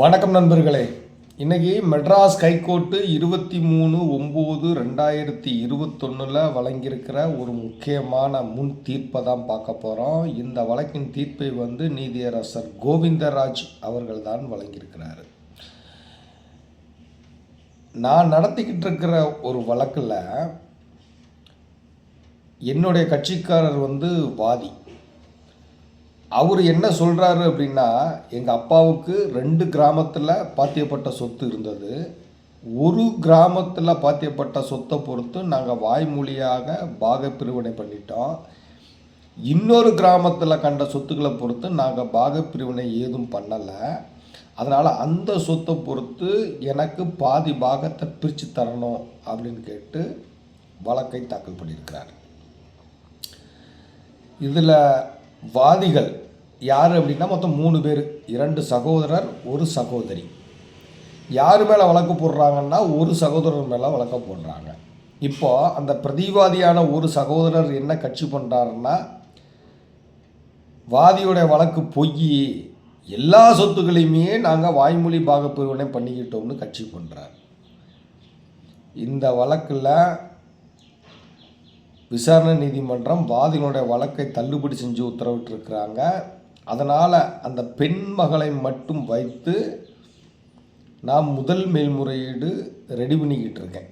வணக்கம் நண்பர்களே. இன்றைக்கி மெட்ராஸ் ஹைகோர்ட்டு இருபத்தி மூணு ஒம்பது ரெண்டாயிரத்தி இருபத்தொன்னில் வழங்கியிருக்கிற ஒரு முக்கியமான முன் தீர்ப்பை தான் பார்க்க போகிறோம் இந்த வழக்கின் தீர்ப்பை வந்து நீதியரசர் கோவிந்தராஜ் அவர்கள் தான் வழங்கியிருக்கிறார். நான் நடத்திக்கிட்டு இருக்கிற ஒரு வழக்கில் என்னுடைய கட்சிக்காரர் வந்து வாதி. அவர் என்ன சொல்கிறாரு அப்படின்னா எங்கள் அப்பாவுக்கு ரெண்டு கிராமத்தில் பாத்தியப்பட்ட சொத்து இருந்தது. ஒரு கிராமத்தில் பாத்தியப்பட்ட சொத்தை பொறுத்து நாங்கள் வாய்மொழியாக பாக பிரிவினை பண்ணிட்டோம். இன்னொரு கிராமத்தில் கண்ட சொத்துக்களை பொறுத்து நாங்கள் பாக பிரிவினை ஏதும் பண்ணலை. அதனால் அந்த சொத்தை பொறுத்து எனக்கு பாதி பாகத்தை பிரித்து தரணும் அப்படின்னு கேட்டு வழக்கை தாக்கல் பண்ணியிருக்கிறார். இதில் வாதிகள் யார் அப்படின்னா மொத்தம் மூணு பேர். இரண்டு சகோதரர் ஒரு சகோதரி. யார் மேலே வழக்கு போடுறாங்கன்னா ஒரு சகோதரர் மேலே வழக்கு போடுறாங்க. இப்போ அந்த பிரதிவாதியான ஒரு சகோதரர் என்ன கட்சி பண்ணுறாருன்னா வாதியோடைய வழக்கு பொய் எல்லா சொத்துக்களையுமே நாங்கள் வாய்மொழி பாகப்பிரிவினை பண்ணிக்கிட்டோம்னு கட்சி பண்ணுறார் இந்த வழக்கில் விசாரணை நீதிமன்றம் வாதிகளுடைய வழக்கை தள்ளுபடி செஞ்சு உத்தரவிட்டிருக்கிறாங்க. அதனால் அந்த பெண் மகளை மட்டும் வைத்து நான் முதல் மேல்முறையீடு ரெடி பண்ணிக்கிட்டு இருக்கேன்.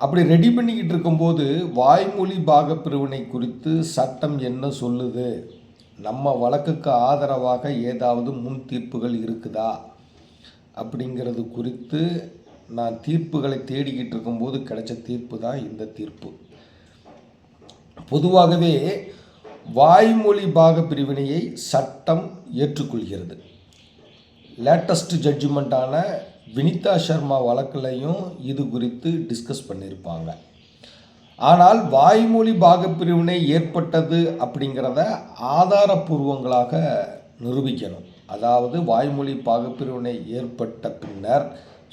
அப்படி ரெடி பண்ணிக்கிட்டு இருக்கும்போது வாய்மொழி பாகப்பிரிவினை குறித்து சட்டம் என்ன சொல்லுது? நம்ம வழக்குக்கு ஆதரவாக ஏதாவது முன் தீர்ப்புகள் இருக்குதா? அப்படிங்கிறது குறித்து நான் தீர்ப்புகளை தேடிக்கிட்டு இருக்கும்போது கிடைச்ச தீர்ப்பு தான் இந்த தீர்ப்பு. பொதுவாகவே வாய்மொழி பாக பிரிவினையை சட்டம் ஏற்றுக்கொள்கிறது. லேட்டஸ்ட் ஜட்ஜ்மெண்ட்டான வினிதா சர்மா வழக்கிலையும் இது குறித்து டிஸ்கஸ் பண்ணியிருப்பாங்க ஆனால் வாய்மொழி பாகப்பிரிவினை ஏற்பட்டது அப்படிங்கிறத ஆதாரபூர்வங்களாக நிரூபிக்கணும். அதாவது வாய்மொழி பாகப்பிரிவினை ஏற்பட்ட பின்னர்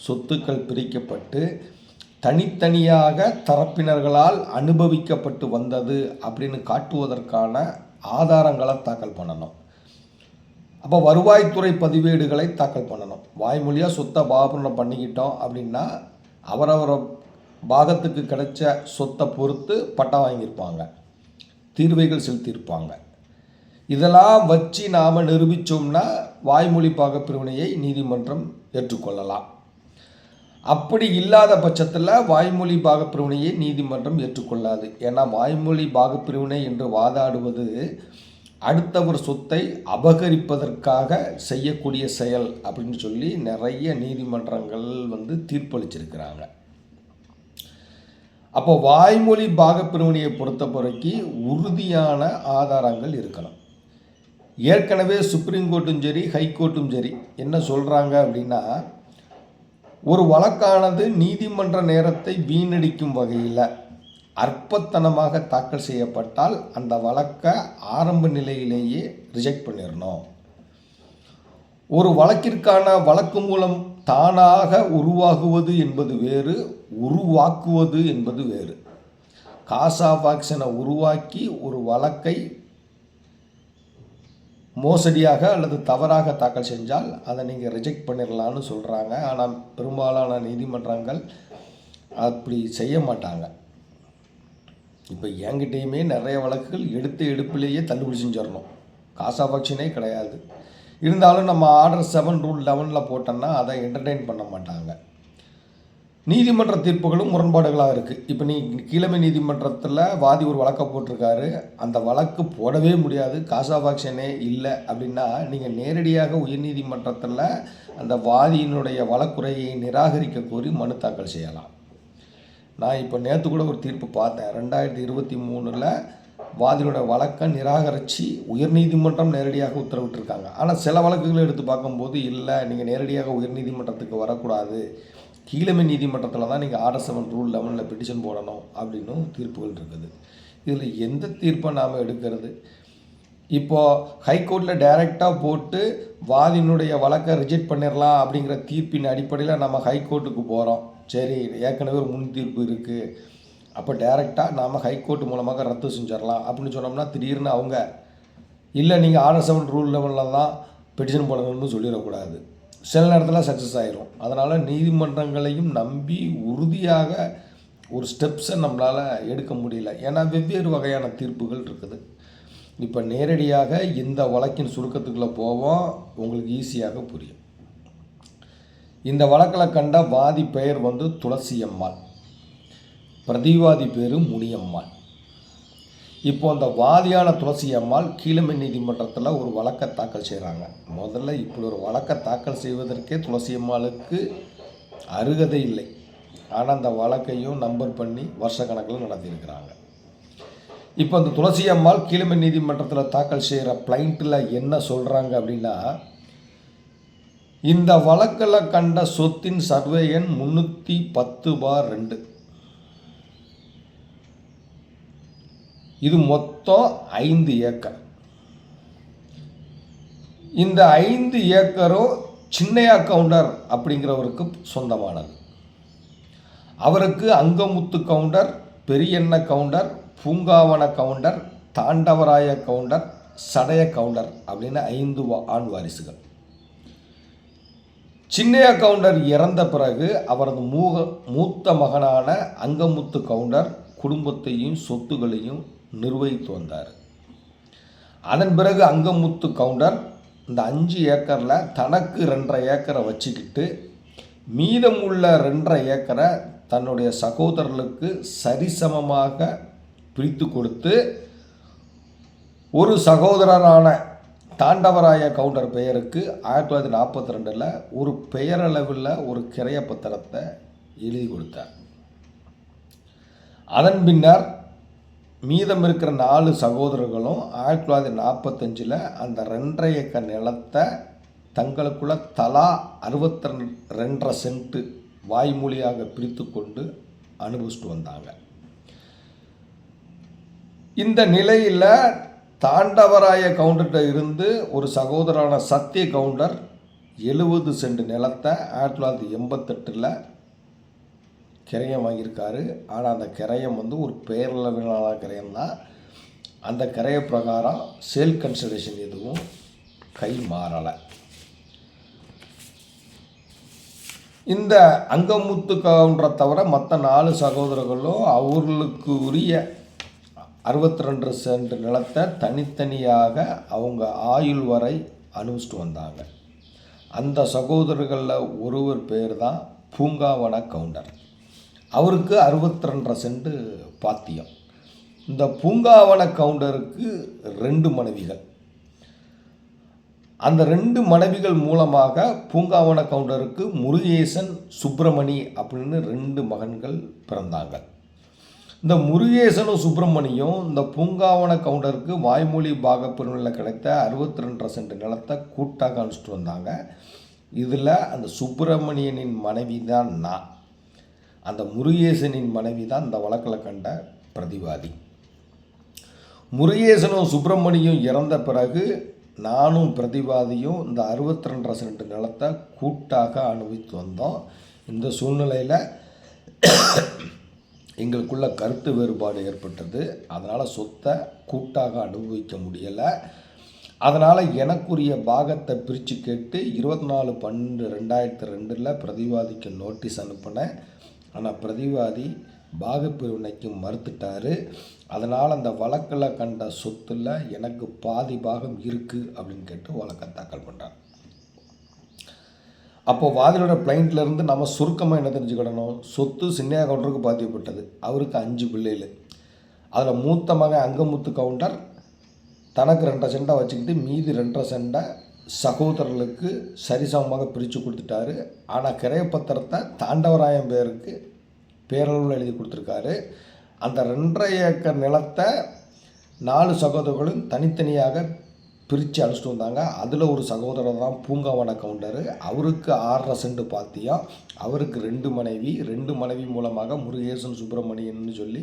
சொத்துக்கள் பிரிக்கப்பட்டு தனித்தனியாக தரப்பினர்களால் அனுபவிக்கப்பட்டு வந்தது அப்படின்னு காட்டுவதற்கான ஆதாரங்களை தாக்கல் பண்ணணும். அப்போ வருவாய்த்துறை பதிவேடுகளை தாக்கல் பண்ணணும். வாய்மொழியாக சொத்தை பாபனம் பண்ணிக்கிட்டோம் அப்படின்னா அவரவர பாகத்துக்கு கிடைச்ச சொத்தை பொறுத்து பட்டம் வாங்கியிருப்பாங்க. தீர்வைகள் செலுத்தியிருப்பாங்க. இதெல்லாம் வச்சு நாம் நிரூபித்தோம்னா வாய்மொழி பாகப்பிரிவினையை நீதிமன்றம் ஏற்றுக்கொள்ளலாம். அப்படி இல்லாத பட்சத்தில் வாய்மொழி பாகப்பிரிவினையை நீதிமன்றம் ஏற்றுக்கொள்ளாது. ஏன்னா வாய்மொழி பாகப்பிரிவினை என்று வாதாடுவது அடுத்தவர் சொத்தை அபகரிப்பதற்காக செய்யக்கூடிய செயல் அப்படின்னு சொல்லி நிறைய நீதிமன்றங்கள் வந்து தீர்ப்பளிச்சிருக்கிறாங்க. அப்போ வாய்மொழி பாகப்பிரிவினையை பொறுத்த வரைக்கும் உறுதியான ஆதாரங்கள் இருக்கணும். ஏற்கனவே சுப்ரீம் கோர்ட்டும் சரி ஹைகோர்ட்டும் சரி என்ன சொல்கிறாங்க அப்படின்னா ஒரு வழக்கானது நீதிமன்ற நேரத்தை வீணடிக்கும் வகையில் அற்பத்தனமாக தாக்கல் செய்யப்பட்டால் அந்த வழக்கை ஆரம்ப நிலையிலேயே ரிஜெக்ட் பண்ணிடணும் ஒரு வழக்கிற்கான வழக்கு மூலம் தானாக உருவாகுவது என்பது வேறு உருவாக்குவது என்பது வேறு. காசா பாக்ஸனை உருவாக்கி ஒரு வழக்கை மோசடியாக அல்லது தவறாக தாக்கல் செஞ்சால் அதை நீங்கள் ரிஜெக்ட் பண்ணிடலான்னு சொல்கிறாங்க ஆனால் பெரும்பாலான நீதிமன்றங்கள் அப்படி செய்ய மாட்டாங்க. இப்போ என்கிட்டயுமே நிறைய வழக்குகள் எடுத்த எடுப்பிலேயே தள்ளுபடி செஞ்சிடணும் காசாபக்ஷனே கிடையாது. இருந்தாலும் நம்ம ஆர்டர் செவன் ரூல் லெவனில் போட்டோம்னா அதை என்டர்டெயின் பண்ண மாட்டாங்க. நீதிமன்ற தீர்ப்புகளும் முரண்பாடுகளாக இருக்குது இப்போ நீ கீழமை நீதிமன்றத்தில் வாதி ஒரு வழக்கை போட்டிருக்காரு. அந்த வழக்கு போடவே முடியாது. காசாபாக்ஷனே இல்லை அப்படின்னா நீங்கள் நேரடியாக உயர்நீதிமன்றத்தில் அந்த வாதியினுடைய வழக்குறையை நிராகரிக்க கோரி மனு தாக்கல் செய்யலாம். நான் இப்போ நேற்று கூட ஒரு தீர்ப்பு பார்த்தேன். ரெண்டாயிரத்தி இருபத்தி மூணில் வாதியோட வழக்கை நிராகரித்து உயர்நீதிமன்றம் நேரடியாக உத்தரவிட்டிருக்காங்க. ஆனால் சில வழக்குகளை எடுத்து பார்க்கும்போது இல்லை நீங்கள் நேரடியாக உயர்நீதிமன்றத்துக்கு வரக்கூடாது. கீழமை நீதிமன்றத்தில் தான் நீங்கள் ஆர்டர் செவன் ரூல் லெவனில் பெட்டிஷன் போடணும் அப்படின்னும் தீர்ப்புகள் இருக்குது. இதில் எந்த தீர்ப்பை நாம் எடுக்கிறது? இப்போது ஹைகோர்ட்டில் டைரெக்டாக போட்டு வாதியினுடைய வழக்கை ரிஜெக்ட் பண்ணிடலாம் அப்படிங்கிற தீர்ப்பின் அடிப்படையில் நம்ம ஹைகோர்ட்டுக்கு போகிறோம் சரி ஏற்கனவே ஒரு முன் தீர்ப்பு இருக்குது அப்போ டைரெக்டாக நாம் ஹைகோர்ட் மூலமாக ரத்து செஞ்சிடலாம் அப்படின்னு சொன்னோம்னா திடீர்னு அவங்க இல்லை நீங்கள் ஆர்டர் செவன் ரூல் லெவலில் தான் பெட்டிஷன் போடணும்னு சொல்லிடக்கூடாது சில நேரத்தில் சக்ஸஸ் ஆகிரும் அதனால் நீதிமன்றங்களையும் நம்பி உறுதியாக ஒரு ஸ்டெப்ஸை நம்மளால் எடுக்க முடியல. ஏன்னா வெவ்வேறு வகையான தீர்ப்புகள் இருக்குது. இப்போ நேரடியாக இந்த வழக்கின் சுருக்கத்துக்குள்ளே போவோம். உங்களுக்கு ஈஸியாக புரியும். இந்த வழக்கில் கண்ட வாதி பெயர் வந்து துளசி அம்மாள் பிரதிவாதி பேர் முனியம்மாள். இப்போ அந்த வாதியான துளசி அம்மாள் கீழமை நீதிமன்றத்தில் ஒரு வழக்கை தாக்கல் செய்கிறாங்க முதல்ல இப்படி ஒரு வழக்கை தாக்கல் செய்வதற்கே துளசி அம்மாளுக்கு அருகதை இல்லை. ஆனால் அந்த வழக்கையும் நம்பர் பண்ணி வருஷக்கணக்கில் நடத்தியிருக்கிறாங்க. இப்போ அந்த துளசி அம்மாள் கீழமை நீதிமன்றத்தில் தாக்கல் செய்கிற பிளைண்ட்டில் என்ன சொல்கிறாங்க அப்படின்னா இந்த வழக்கில் கண்ட சொத்தின் சர்வே எண் முந்நூற்றி பத்து பார் ரெண்டு. இது மொத்தம் ஐந்து ஏக்கர். இந்த ஐந்து ஏக்கரும் சின்னையா கவுண்டர் அப்படிங்கிறவருக்கு சொந்தமானது. அவருக்கு அங்கமுத்து கவுண்டர் பெரியண்ண கவுண்டர் பூங்காவன கவுண்டர் தாண்டவராய கவுண்டர் சடைய கவுண்டர் அப்படின்னு ஐந்து ஆண் வாரிசுகள். சின்னையா கவுண்டர் இறந்த பிறகு அவரது மூக மூத்த மகனான அங்கமுத்து கவுண்டர் குடும்பத்தையும் சொத்துகளையும் நிர்வகித்து வந்தார் அதன் பிறகு அங்கமுத்து கவுண்டர் இந்த அஞ்சு ஏக்கரில் தனக்கு ரெண்டரை ஏக்கரை வச்சுக்கிட்டு மீதம் உள்ள ரெண்டரை ஏக்கரை தன்னுடைய சகோதரர்களுக்கு சரிசமமாக பிரித்து கொடுத்து ஒரு சகோதரரான தாண்டவராய கவுண்டர் பெயருக்கு ஆயிரத்தி தொள்ளாயிரத்தி நாற்பத்தி ரெண்டில் ஒரு பெயரளவில் ஒரு கிரைய பத்திரத்தை எழுதி கொடுத்தார். அதன் பின்னர் மீதம் இருக்கிற நாலு சகோதரர்களும் ஆயிரத்தி தொள்ளாயிரத்தி நாற்பத்தஞ்சில் அந்த ரெண்டரை ஏக்கர் நிலத்தை தங்களுக்குள்ள தலா அறுபத்தி ரெண்டரை சென்ட்டு வாய்மொழியாக பிரித்து கொண்டு அனுபவிச்சுட்டு வந்தாங்க. இந்த நிலையில் தாண்டவராய கவுண்டர்கிட்ட இருந்து ஒரு சகோதரான சத்திய கவுண்டர் எழுபது சென்ட் நிலத்தை ஆயிரத்தி தொள்ளாயிரத்தி எண்பத்தெட்டில் கிரையம் வாங்கியிருக்காரு. ஆனால் அந்த கிரையம் வந்து ஒரு பேரளவிலான கிரையம் தான். அந்த கிரைய பிரகாரம் சேல் கன்சிடரேஷன் எதுவும் கை மாறலை. இந்த அங்கமுத்து கவுண்டரை தவிர மற்ற நாலு சகோதரர்களும் அவர்களுக்கு உரிய அறுபத்தி ரெண்டு சென்ட் நிலத்தை தனித்தனியாக அவங்க ஆயுள் வரை அனுபவிச்சுட்டு வந்தாங்க. அந்த சகோதரர்களில் ஒருவர் பேர் தான் பூங்காவன கவுண்டர். அவருக்கு அறுபத்தி ரெண்டரை சென்ட் பாத்தியம். இந்த பூங்காவன கவுண்டருக்கு ரெண்டு மனைவிகள். அந்த ரெண்டு மனைவிகள் மூலமாக பூங்காவன கவுண்டருக்கு முருகேசன் சுப்பிரமணி அப்படின்னு ரெண்டு மகன்கள் பிறந்தாங்க. இந்த முருகேசனும் சுப்பிரமணியும் இந்த பூங்காவன கவுண்டருக்கு வாய்மொழி பாகப்பிரிவில் கிடைத்த அறுபத்தி ரெண்டரை சென்ட் நிலத்தை கூட்டாக அனுப்பிச்சிட்டு வந்தாங்க. இதில் அந்த சுப்பிரமணியனின் மனைவி தான் நான். அந்த முருகேசனின் மனைவி தான் இந்த வழக்கில் கண்ட பிரதிவாதி. முருகேசனும் சுப்பிரமணியும் இறந்த பிறகு நானும் பிரதிவாதியும் இந்த அறுபத்தி ரெண்டரை சென்ட் நிலத்தை கூட்டாக அனுபவித்து வந்தோம். இந்த சூழ்நிலையில் எங்களுக்குள்ள கருத்து வேறுபாடு ஏற்பட்டது. அதனால் சொத்தை கூட்டாக அனுபவிக்க முடியலை. அதனால் எனக்குரிய பாகத்தை பிரித்து கேட்டு இருபத்தி நாலு பன்னெண்டு ரெண்டாயிரத்தி ரெண்டில் பிரதிவாதிக்கு நோட்டீஸ் அனுப்பினேன். ஆனால் பிரதிவாதி பாகப்பிரிவினைக்கும் மறுத்துட்டாரு. அதனால் அந்த வழக்கில் கண்ட சொத்தில் எனக்கு பாதி பாகம் இருக்குது அப்படின்னு கேட்டு வழக்கை தாக்கல் பண்ணுறாங்க அப்போ வாதிலோட பிளைண்ட்லேருந்து நம்ம சுருக்கமாக என்ன தெரிஞ்சுக்கிடணும்? சொத்து சின்னையா கவுண்டருக்கு பாதிக்கப்பட்டது அவருக்கு அஞ்சு பிள்ளைகள். அதில் மூத்த மகன் அங்கமுத்து கவுண்டர் தனக்கு ரெண்டரை சென்டை வச்சுக்கிட்டு மீதி ரெண்டரை சென்டை சகோதரர்களுக்கு சரிசமமாக பிரித்து கொடுத்துட்டாரு. ஆனால் கிரையப்பத்திரத்தை தாண்டவராயன் பேருக்கு பேரளவில் எழுதி கொடுத்துருக்காரு. அந்த ரெண்டரை ஏக்கர் நிலத்தை நாலு சகோதரர்களும் தனித்தனியாக பிரித்து அழைச்சிட்டு வந்தாங்க. அதில் ஒரு சகோதரர் தான் பூங்காவன கவுண்டர். அவருக்கு ஆறரை செண்டு பாத்தியம். அவருக்கு ரெண்டு மனைவி. ரெண்டு மனைவி மூலமாக முருகேசன் சுப்பிரமணியன்னு சொல்லி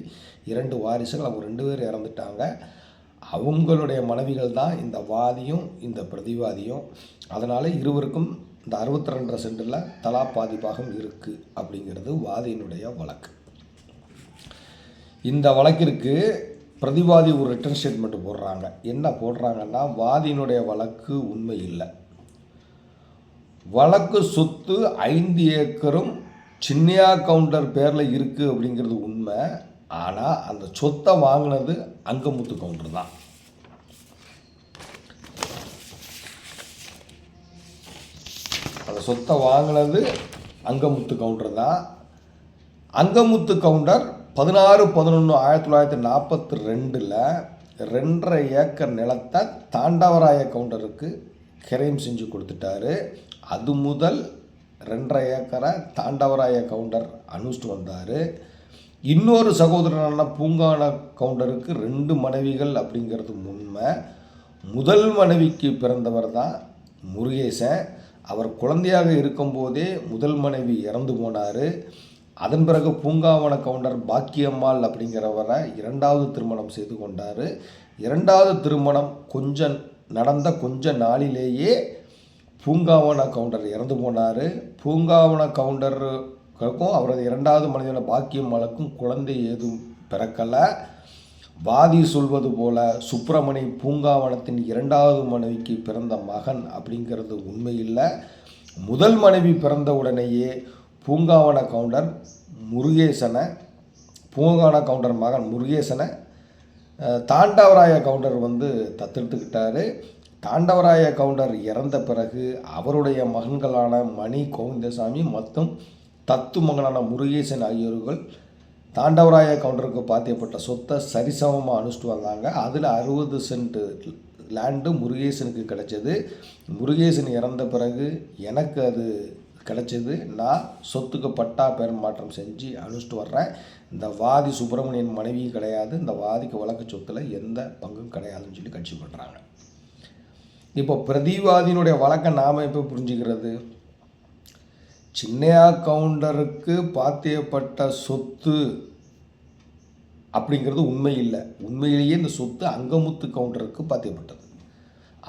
இரண்டு வாரிசுகள். அவங்க ரெண்டு பேர் இறந்துட்டாங்க. அவங்களுடைய மனைவிகள் தான் இந்த வாதியும் இந்த பிரதிவாதியும். அதனால் இருவருக்கும் இந்த அறுபத்தி ரெண்டரை சென்டில் தலா பாதிப்பாகவும் இருக்குது அப்படிங்கிறது வாதியினுடைய வழக்கு. இந்த வழக்கிற்கு பிரதிவாதி ஒரு ரிட்டர்ன் ஸ்டேட்மெண்ட் போடுறாங்க. என்ன போடுறாங்கன்னா வாதியினுடைய வழக்கு உண்மை இல்லை. வழக்கு சொத்து ஐந்து ஏக்கரும் சின்னையா கவுண்டர் பேரில் இருக்குது அப்படிங்கிறது உண்மை. ஆனால் அந்த சொத்தை வாங்கினது அங்கமுத்து கவுண்டர் தான். அந்த சொத்தை வாங்கினது அங்கமுத்து கவுண்டர் தான். அங்கமுத்து கவுண்டர் பதினாறு பதினொன்று ஆயிரத்தி தொள்ளாயிரத்தி நாற்பத்தி ரெண்டில் ரெண்டரை ஏக்கர் நிலத்தை தாண்டவராய கவுண்டருக்கு கிரையும் செஞ்சு கொடுத்துட்டாரு. அது முதல் ரெண்டரை ஏக்கரை தாண்டவராய கவுண்டர் அனுஷ்டு வந்தார். இன்னொரு சகோதரனான பூங்கான கவுண்டருக்கு ரெண்டு மனைவிகள் அப்படிங்கிறது உண்மை. முதல் மனைவிக்கு பிறந்தவர் தான் முருகேசன். அவர் குழந்தையாக இருக்கும்போதே முதல் மனைவி இறந்து போனார். அதன் பிறகு பூங்காவன கவுண்டர் பாக்கியம்மாள் அப்படிங்கிறவரை இரண்டாவது திருமணம் செய்து கொண்டார். இரண்டாவது திருமணம் கொஞ்சம் நடந்த கொஞ்ச நாளிலேயே பூங்காவன கவுண்டர் இறந்து போனார். பூங்காவன கவுண்டருக்கும் அவரது இரண்டாவது மனிதன பாக்கியம் வழக்கும் குழந்தை ஏதும் பிறக்கலை. வாதி சொல்வது போல சுப்பிரமணி பூங்காவனத்தின் இரண்டாவது மனைவிக்கு பிறந்த மகன் அப்படிங்கிறது உண்மையில்லை. முதல் மனைவி பிறந்த உடனேயே பூங்காவன கவுண்டர் முருகேசனை பூங்காவன கவுண்டர் மகன் முருகேசனை தாண்டவராய கவுண்டர் வந்து தத்தெடுத்துக்கிட்டாரு. தாண்டவராய கவுண்டர் இறந்த பிறகு அவருடைய மகன்களான மணி கோவிந்தசாமி மற்றும் தத்து மகனான முருகேசன் ஆகியோர்கள் தாண்டவராய கவுண்டருக்கு பாத்தியப்பட்ட சொத்தை சரிசமமாக அனுஷ்டிட்டு வந்தாங்க. அதில் அறுபது சென்ட் லேண்டு முருகேசனுக்கு கிடைச்சது. முருகேசன் இறந்த பிறகு எனக்கு அது கிடைச்சது. நான் சொத்துக்கு பட்டா பெயர் மாற்றம் செஞ்சு அனுஷ்டு வர்றேன். இந்த வாதி சுப்பிரமணியன் மனைவியும் கிடையாது. இந்த வாதிக்கு வழக்கு சொத்தில் எந்த பங்கும் கிடையாதுன்னு சொல்லி கட்சி பண்ணுறாங்க இப்போ பிரதிவாதியினுடைய வழக்கை நாம் எப்போ புரிஞ்சுக்கிறது? சின்னையா கவுண்டருக்கு பாத்தியப்பட்ட சொத்து அப்படிங்கிறது உண்மை இல்லை. உண்மையிலேயே இந்த சொத்து அங்கமுத்து கவுண்டருக்கு பாத்தியப்பட்டது.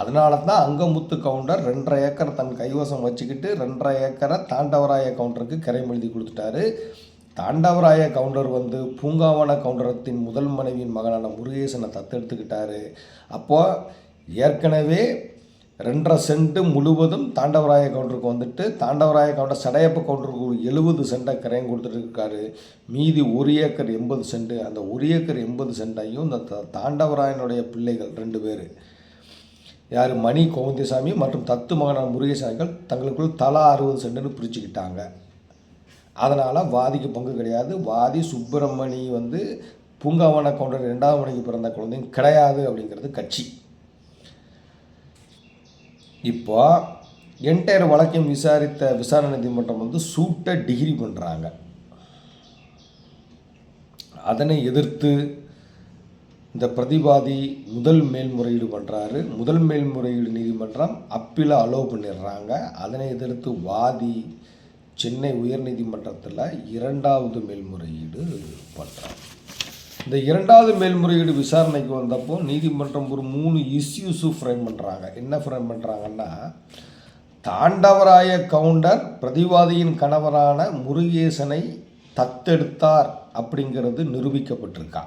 அதனால தான் அங்கமுத்து கவுண்டர் ரெண்டரை ஏக்கர் தன் கைவசம் வச்சுக்கிட்டு ரெண்டரை ஏக்கரை தாண்டவராய கவுண்டருக்கு கிரைம் எழுதி கொடுத்துட்டாரு. தாண்டவராய கவுண்டர் வந்து பூங்காவன கவுண்டரத்தின் முதல் மனைவியின் மகனான முருகேசனை தத்தெடுத்துக்கிட்டாரு. அப்போது ஏற்கனவே ரெண்டரை சென்ட் முழுவதும் தாண்டவராய கவுண்டருக்கு வந்துட்டு தாண்டவராய கவுண்டர் சடையப்ப கவுண்டருக்கு ஒரு எழுபது சென்ட்டை கிரையம் கொடுத்துருக்காரு மீதி ஒரு ஏக்கர் எண்பது சென்ட் அந்த ஒரு ஏக்கர் எண்பது சென்ட்டையும் இந்த த- தாண்டவராயனுடைய பிள்ளைகள் ரெண்டு பேர். யார்? மணி கோவிந்தசாமி மற்றும் தத்து மகனான முருகேசாமிகள் தங்களுக்குள் தலா அறுபது சென்ட்டுன்னு பிரிச்சுக்கிட்டாங்க. அதனால் வாதிக்கு பங்கு கிடையாது. வாதி சுப்பிரமணி வந்து பூங்காவன கவுண்டர் ரெண்டாவது மணிக்கு பிறந்த குழந்தையும் கிடையாது அப்படிங்கிறது கட்சி. இப்போ என்டையர் வழக்கையும் விசாரித்த விசாரணை நீதிமன்றம் வந்து சூட்டை டிகிரி பண்ணுறாங்க அதனை எதிர்த்து இந்த பிரதிவாதி முதல் மேல்முறையீடு பண்ணுறாரு முதல் மேல்முறையீடு நீதிமன்றம் அப்பில அலோவ் பண்ணிடுறாங்க. அதனை எதிர்த்து வாதி சென்னை உயர்நீதிமன்றத்தில் இரண்டாவது மேல்முறையீடு பண்ணுறாங்க இந்த இரண்டாவது மேல்முறையீடு விசாரணைக்கு வந்தப்போ நீதிமன்றம் ஒரு மூணு இஷ்யூஸு ஃப்ரேம் பண்ணுறாங்க என்ன ஃப்ரேம் பண்ணுறாங்கன்னா தாண்டவராய கவுண்டர் பிரதிவாதியின் கணவரான முருகேசனை தத்தெடுத்தார் அப்படிங்கிறது நிரூபிக்கப்பட்டிருக்கா.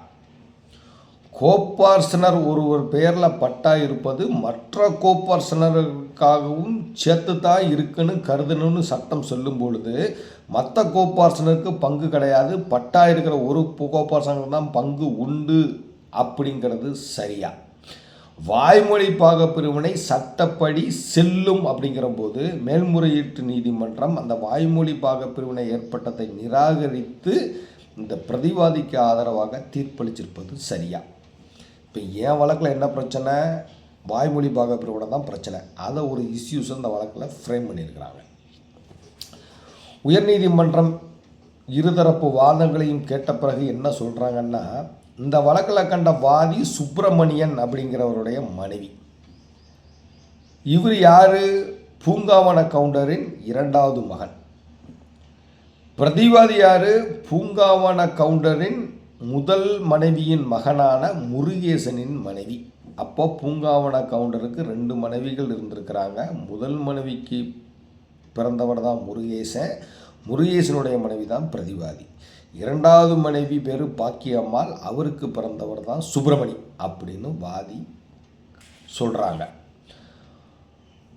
கோப்பார்சனர் ஒருவர் பெயரில் பட்டா இருப்பது மற்ற கோப்பார்சனருக்காகவும் சேர்த்து தான் இருக்குன்னு கருதணும்னு சட்டம் சொல்லும் பொழுது மற்ற கோப்பார்சனருக்கு பங்கு கிடையாது. பட்டா இருக்கிற ஒரு கோப்பார்சனருக்கு தான் பங்கு உண்டு அப்படிங்கிறது சரியா. வாய்மொழி பாகப்பிரிவினை சட்டப்படி செல்லும் அப்படிங்கிற போது மேல்முறையீட்டு நீதிமன்றம் அந்த வாய்மொழி பாகப்பிரிவினை ஏற்பட்டதை நிராகரித்து இந்த பிரதிவாதிக்கு ஆதரவாக தீர்ப்பளிச்சிருப்பது சரியா. இப்போ என் வழக்கில் என்ன பிரச்சனை? வாய்மொழி பாகப்பிரிவினை தான் பிரச்சனை. அதை ஒரு இஷ்யூஸ் அந்த வழக்கில் ஃப்ரேம் பண்ணியிருக்கிறாங்க. உயர்நீதிமன்றம் இருதரப்பு வாதங்களையும் கேட்ட பிறகு என்ன சொல்கிறாங்கன்னா இந்த வழக்கில் கண்ட வாதி சுப்பிரமணியன் அப்படிங்கிறவருடைய மனைவி. இவர் யார்? பூங்காவன கவுண்டரின் இரண்டாவது மகன். பிரதிவாதி யார்? பூங்காவன கவுண்டரின் முதல் மனைவியின் மகனான முருகேசனின் மனைவி. அப்போ பூங்காவன கவுண்டருக்கு ரெண்டு மனைவிகள் இருந்திருக்கிறாங்க. முதல் மனைவிக்கு பிறந்தவர் தான் முருகேசன் முருகேசனுடைய மனைவி தான் பிரதிவாதி. இரண்டாவது மனைவி பேர் பாக்கியம்மாள். அவருக்கு பிறந்தவர் தான் சுப்பிரமணி அப்படின்னு வாதி சொல்கிறாங்க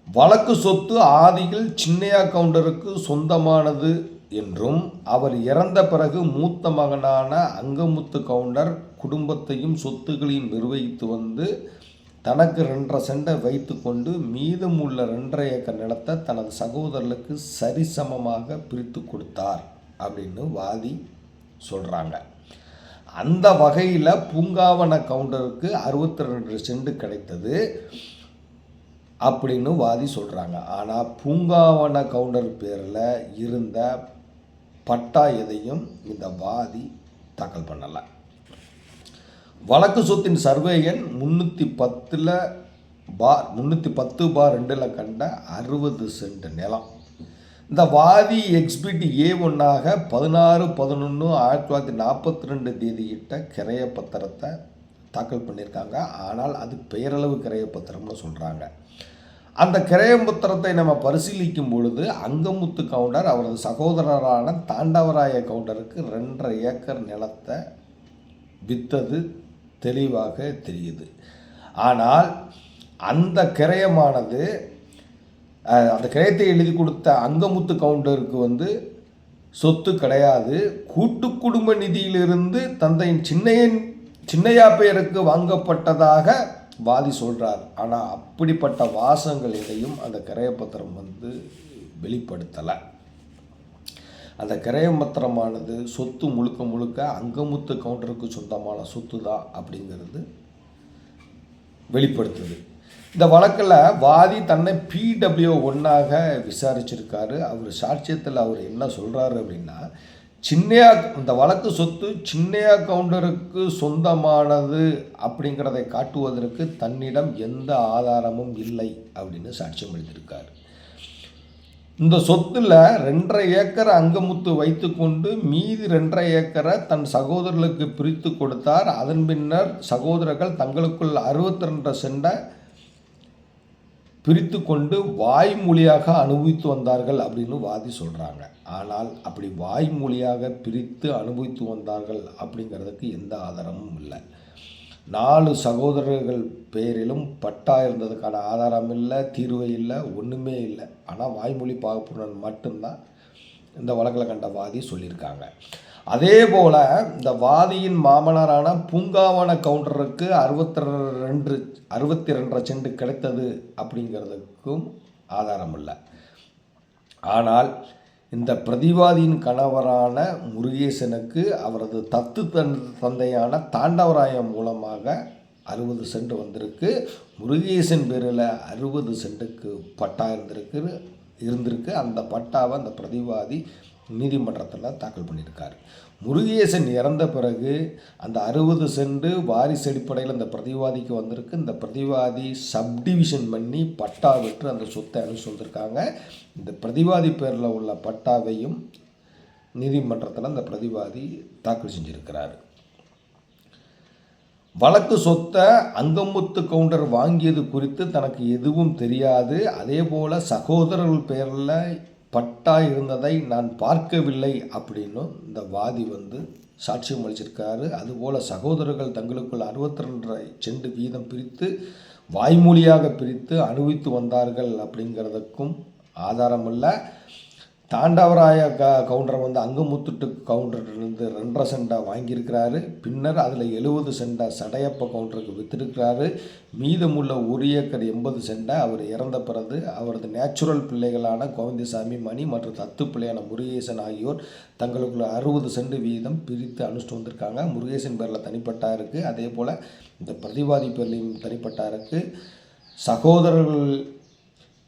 வழக்கு சொத்து ஆதியில் சின்னையா கவுண்டருக்கு சொந்தமானது என்றும் அவர் இறந்த பிறகு மூத்த மகனான அங்கமுத்து கவுண்டர் குடும்பத்தையும் சொத்துக்களையும் நிர்வகித்து வந்து தனக்கு ரெண்டரை சென்டை வைத்துக்கொண்டு உள்ள ரெண்டரை ஏக்கர் நிலத்தை தனது சகோதரர்களுக்கு சரிசமமாக பிரித்து கொடுத்தார் அப்படின்னு வாதி சொல்கிறாங்க அந்த வகையில் பூங்காவன கவுண்டருக்கு அறுபத்தி ரெண்டு சென்ட் கிடைத்தது அப்படின்னு வாதி சொல்கிறாங்க ஆனால் பூங்காவன கவுண்டர் பேரில் இருந்த பட்டா எதையும் இந்த வாதி தாக்கல் பண்ணலை. வழக்கு சொத்தின் சர்வே எண் முந்நூற்றி பத்தில் பார் முந்நூற்றி பத்து பார் ரெண்டில் கண்ட அறுபது சென்ட் நிலம். இந்த வாதி எக்ஸ்பிட் ஏ ஒன்னாக பதினாறு பதினொன்று ஆயிரத்தி தொள்ளாயிரத்தி நாற்பத்தி ரெண்டு தேதியிட்ட கிரைய பத்திரத்தை தாக்கல் பண்ணியிருக்காங்க. ஆனால் அது பெயரளவு கிரைய பத்திரம்னு சொல்கிறாங்க அந்த கிரைய பத்திரத்தை நம்ம பரிசீலிக்கும் பொழுது அங்கமுத்து கவுண்டர் அவரது சகோதரரான தாண்டவராய கவுண்டருக்கு ரெண்டரை ஏக்கர் நிலத்தை வித்தது தெளிவாக தெரியுது. ஆனால் அந்த கிரயமானது அந்த கிரயத்தை எழுதி கொடுத்த அங்கமுத்து கவுண்டருக்கு வந்து சொத்து கிடையாது. கூட்டு குடும்ப நிதியிலிருந்து தந்தையின் சின்னையன் சின்னையா பெயருக்கு வாங்கப்பட்டதாக வாதி சொல்கிறார் ஆனால் அப்படிப்பட்ட வாசங்கள் எதையும் அந்த கிரயப்பத்திரம் வந்து வெளிப்படுத்தலை. அந்த கிரயமத்திரமானது சொத்து முழுக்க முழுக்க அங்கமுத்து கவுண்டருக்கு சொந்தமான சொத்து தான் அப்படிங்கிறது வெளிப்படுத்துது. இந்த வழக்கில் வாதி தன்னை பிடபிள்யூ ஒன்னாக விசாரிச்சிருக்காரு. அவர் சாட்சியத்தில் அவர் என்ன சொல்கிறாரு அப்படின்னா சின்னையா இந்த வழக்கு சொத்து சின்னையா கவுண்டருக்கு சொந்தமானது அப்படிங்கிறதை காட்டுவதற்கு தன்னிடம் எந்த ஆதாரமும் இல்லை அப்படின்னு சாட்சியம் எழுதியிருக்காரு. இந்த சொத்தில் ரெண்டரை ஏக்கர் அங்கமுத்து வைத்துக்கொண்டு மீதி ரெண்டரை ஏக்கரை தன் சகோதரர்களுக்கு பிரித்து கொடுத்தார். அதன் பின்னர் சகோதரர்கள் தங்களுக்குள் அறுபத்தி ரெண்டரை சென்டை பிரித்து கொண்டு வாய்மொழியாக அனுபவித்து வந்தார்கள் அப்படின்னு வாதி சொல்கிறாங்க ஆனால் அப்படி வாய்மொழியாக பிரித்து அனுபவித்து வந்தார்கள் அப்படிங்கிறதுக்கு எந்த ஆதாரமும் இல்லை. நாலு சகோதரர்கள் பெயரிலும் பட்டா இருந்ததுக்கான ஆதாரம் இல்லை தீர்வு இல்லை ஒன்றுமே இல்லை. ஆனால் வாய்மொழி பாகப்புடன் மட்டும்தான் இந்த வழக்கில் கண்ட வாதி சொல்லியிருக்காங்க. அதே போல் இந்த வாதியின் மாமனாரான பூங்காவன கவுண்டருக்கு அறுபத்தி ரெண்டு அறுபத்தி ரெண்டரை சென்ட் கிடைத்தது அப்படிங்கிறதுக்கும் ஆதாரம் இல்லை. ஆனால் இந்த பிரதிவாதியின் கணவரான முருகேசனுக்கு அவரது தத்து தன் தந்தையான தாண்டவராயம் மூலமாக அறுபது சென்ட் வந்திருக்கு. முருகேசன் பேரில் அறுபது சென்ட்டுக்கு பட்டா இருந்திருக்கு இருந்திருக்கு. அந்த பட்டாவை அந்த பிரதிவாதி நீதிமன்றத்தில் தாக்கல் பண்ணியிருக்காரு. முருகேசன் இறந்த பிறகு அந்த அறுபது சென்ட் வாரிசு அடிப்படையில் அந்த பிரதிவாதிக்கு வந்திருக்கு. இந்த பிரதிவாதி சப்டிவிஷன் பண்ணி பட்டா விட்டு அந்த சொத்தை அனுப்பிச்சு வந்திருக்காங்க. இந்த பிரதிவாதி பேரில் உள்ள பட்டாவையும் நீதிமன்றத்தில் அந்த பிரதிவாதி தாக்கல் செஞ்சுருக்கிறாரு. வழக்கு சொத்தை அங்கமுத்து கவுண்டர் வாங்கியது குறித்து தனக்கு எதுவும் தெரியாது. அதே போல் சகோதரர்கள் பேரில் பட்டா இருந்ததை நான் பார்க்கவில்லை அப்படின்னும் இந்த வாதி வந்து சாட்சியம் அளிச்சிருக்காரு. அதுபோல் சகோதரர்கள் தங்களுக்குள் அறுபத்தி ரெண்டரை செண்டு வீதம் பிரித்து வாய்மொழியாக பிரித்து அனுபவித்து வந்தார்கள் அப்படிங்கிறதுக்கும் ஆதாரம் இல்லை தாண்டவராய க கவுண்டரை வந்து அங்கமுத்துட்டு கவுண்டர்லேருந்து ரெண்டரை சென்டா வாங்கியிருக்கிறாரு. பின்னர் அதில் எழுபது சென்டா சடையப்ப கவுண்டருக்கு விற்றுருக்கிறாரு மீதமுள்ள ஒரு ஏக்கர் எண்பது சென்டா அவர் இறந்த பிறகு அவரது நேச்சுரல் பிள்ளைகளான கோவிந்தசாமி மணி மற்றும் தத்து பிள்ளையான முருகேசன் ஆகியோர் தங்களுக்குள்ள அறுபது சென்ட் வீதம் பிரித்து அனுப்பிச்சிட்டு வந்திருக்காங்க. முருகேசன் பேரில் தனிப்பட்டா இருக்குது அதே போல் இந்த பிரதிவாதி பேர்லையும் தனிப்பட்டா இருக்குது சகோதரர்கள்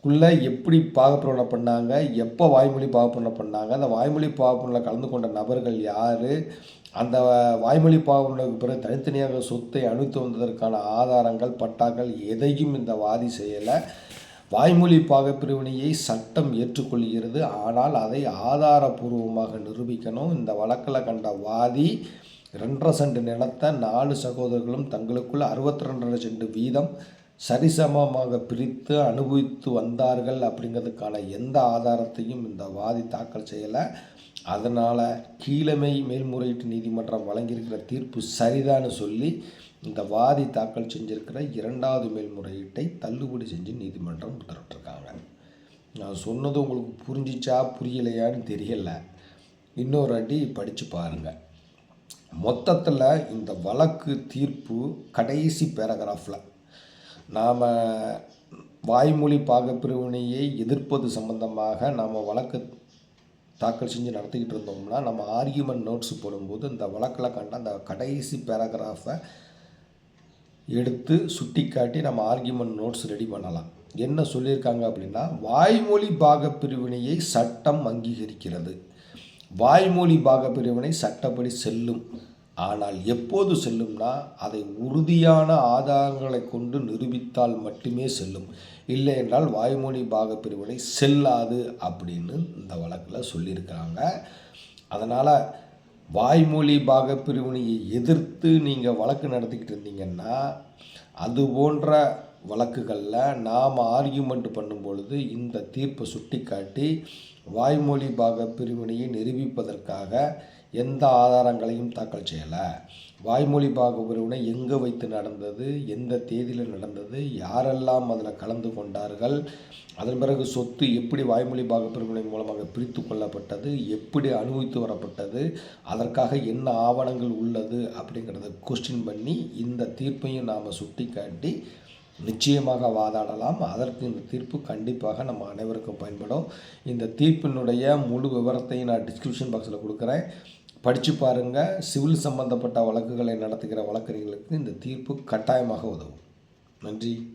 குள்ளே எப்படி பாகப்பிரவணம் பண்ணாங்க எப்போ வாய்மொழி பாகப்பிரவணம் பண்ணாங்க அந்த வாய்மொழி பாகப்பிரவணில் கலந்து கொண்ட நபர்கள் யார் அந்த வாய்மொழி பாகப்பிரவனுக்கு பிறகு தனித்தனியாக சொத்தை அணுத்து வந்ததற்கான ஆதாரங்கள் பட்டாக்கள் எதையும் இந்த வாதி செய்யலை. வாய்மொழி பாகப்பிரிவினையை சட்டம் ஏற்றுக்கொள்கிறது. ஆனால் அதை ஆதாரபூர்வமாக நிரூபிக்கணும். இந்த வழக்கில் கண்ட வாதி ரெண்டரை சென்ட் நிலத்தை நாலு சகோதரர்களும் தங்களுக்குள்ள அறுபத்தி ரெண்டரை சென்ட் வீதம் சரிசமமாக பிரித்து அனுபவித்து வந்தார்கள் அப்படிங்கிறதுக்கான எந்த ஆதாரத்தையும் இந்த வாதி தாக்கல் செய்யலை. அதனால் கீழமை மேல்முறையீட்டு நீதிமன்றம் வழங்கியிருக்கிற தீர்ப்பு சரிதான்னு சொல்லி இந்த வாதி தாக்கல் செஞ்சிருக்கிற இரண்டாவது மேல்முறையீட்டை தள்ளுபடி செஞ்சு நீதிமன்றம் உத்தரவிட்டிருக்காங்க. நான் சொன்னது உங்களுக்கு புரிஞ்சிச்சா புரியலையான்னு தெரியல. இன்னொரு அடி படித்து பாருங்கள் மொத்தத்தில் இந்த வழக்கு தீர்ப்பு கடைசி பேராகிராஃபில் நாம் வாய்மொழி பாகப்பிரிவினையை எதிர்ப்பது சம்பந்தமாக நாம் வழக்கு தாக்கல் செஞ்சு நடத்திக்கிட்டு இருந்தோம்னா நம்ம ஆர்கியூமெண்ட் நோட்ஸ் போடும்போது இந்த வழக்கில் கண்ட அந்த கடைசி பேராகிராஃபை எடுத்து சுட்டிக்காட்டி நம்ம ஆர்கியூமெண்ட் நோட்ஸ் ரெடி பண்ணலாம். என்ன சொல்லியிருக்காங்க அப்படின்னா வாய்மொழி பாகப்பிரிவினையை சட்டம் அங்கீகரிக்கிறது. வாய்மொழி பாகப்பிரிவினை சட்டப்படி செல்லும். ஆனால் எப்போது செல்லும்னா அதை உறுதியான ஆதாரங்களை கொண்டு நிரூபித்தால் மட்டுமே செல்லும். இல்லை என்றால் வாய்மொழி பாகப்பிரிவினை செல்லாது அப்படின்னு இந்த வழக்கில் சொல்லியிருக்காங்க அதனால் வாய்மொழி பாகப்பிரிவினையை எதிர்த்து நீங்கள் வழக்கு நடத்திக்கிட்டு இருந்தீங்கன்னா அது போன்ற வழக்குகளில் நாம் ஆர்கியூமெண்ட் பண்ணும் பொழுது இந்த தீர்ப்பை சுட்டிக்காட்டி வாய்மொழி பாக பிரிவினையை நிரூபிப்பதற்காக எந்த ஆதாரங்களையும் தாக்கல் செய்யலை. வாய்மொழி பாக எங்கே வைத்து நடந்தது எந்த தேதியில் நடந்தது யாரெல்லாம் அதில் கலந்து கொண்டார்கள் அதன் பிறகு சொத்து எப்படி வாய்மொழி பாகப்பிரிவினை மூலமாக பிரித்து கொள்ளப்பட்டது எப்படி அனுபவித்து வரப்பட்டது அதற்காக என்ன ஆவணங்கள் உள்ளது அப்படிங்கிறத கொஸ்டின் பண்ணி இந்த தீர்ப்பையும் நாம் சுட்டிக்காட்டி நிச்சயமாக வாதாடலாம். அதற்கு இந்த தீர்ப்பு கண்டிப்பாக நம்ம அனைவருக்கும் பயன்படும். இந்த தீர்ப்பினுடைய முழு விவரத்தையும் நான் டிஸ்கிரிப்ஷன் பாக்ஸில் கொடுக்குறேன். படித்து பாருங்கள் சிவில் சம்பந்தப்பட்ட வழக்குகளை நடத்துகிற வழக்கறிஞர்களுக்கு இந்த தீர்ப்பு கட்டாயமாக உதவும். நன்றி.